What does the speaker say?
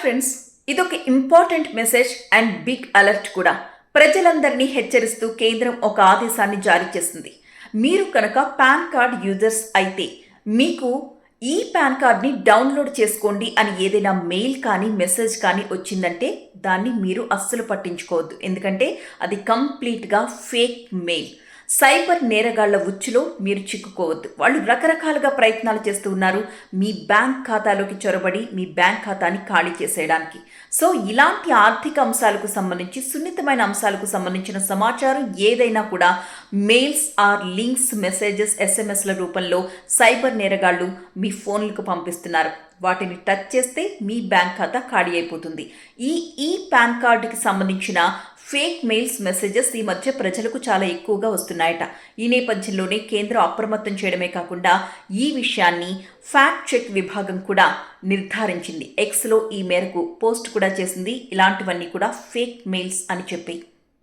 Friends ఇదొక important message and big alert కూడా. ప్రజలందరినీ హెచ్చరిస్తూ కేంద్రం ఒక ఆదేశాన్ని జారీ చేసింది. మీరు కనుక పాన్ కార్డ్ యూజర్స్ అయితే మీకు ఈ పాన్ కార్డ్ని డౌన్లోడ్ చేసుకోండి అని ఏదైనా మెయిల్ కానీ మెసేజ్ కానీ వచ్చిందంటే దాన్ని మీరు అస్సలు పట్టించుకోవద్దు. ఎందుకంటే అది కంప్లీట్గా ఫేక్ మెయిల్ సైబర్ నేరగాళ్ళ ఉచ్చులో మీరు చిక్కుకోవద్దు. వాళ్ళు రకరకాలుగా ప్రయత్నాలు చేస్తూ ఉన్నారు. మీ బ్యాంక్ ఖాతాలోకి చొరబడి మీ బ్యాంక్ ఖాతాని ఖాళీ చేసేయడానికి. సో ఇలాంటి ఆర్థిక అంశాలకు సంబంధించి సున్నితమైన అంశాలకు సంబంధించిన సమాచారం ఏదైనా కూడా మెయిల్స్ ఆర్ లింక్స్ మెసేజెస్ ఎస్ఎంఎస్ల రూపంలో సైబర్ నేరగాళ్ళు మీ ఫోన్లకు పంపిస్తున్నారు. వాటిని టచ్ చేస్తే మీ బ్యాంక్ ఖాతా ఖాళీ అయిపోతుంది. ఈ ఈ పాన్ కార్డుకి సంబంధించిన ఫేక్ మెయిల్స్ మెసేజెస్ ఈ మధ్య ప్రజలకు చాలా ఎక్కువగా వస్తున్నాయట. ఈ నేపథ్యంలోనే కేంద్రం అప్రమత్తం చేయడమే కాకుండా ఈ విషయాన్ని ఫ్యాక్ట్ చెక్ విభాగం కూడా నిర్ధారించింది. ఎక్స్లో ఈ మేరకు పోస్ట్ కూడా చేసింది. ఇలాంటివన్నీ కూడా ఫేక్ మెయిల్స్ అని చెప్పి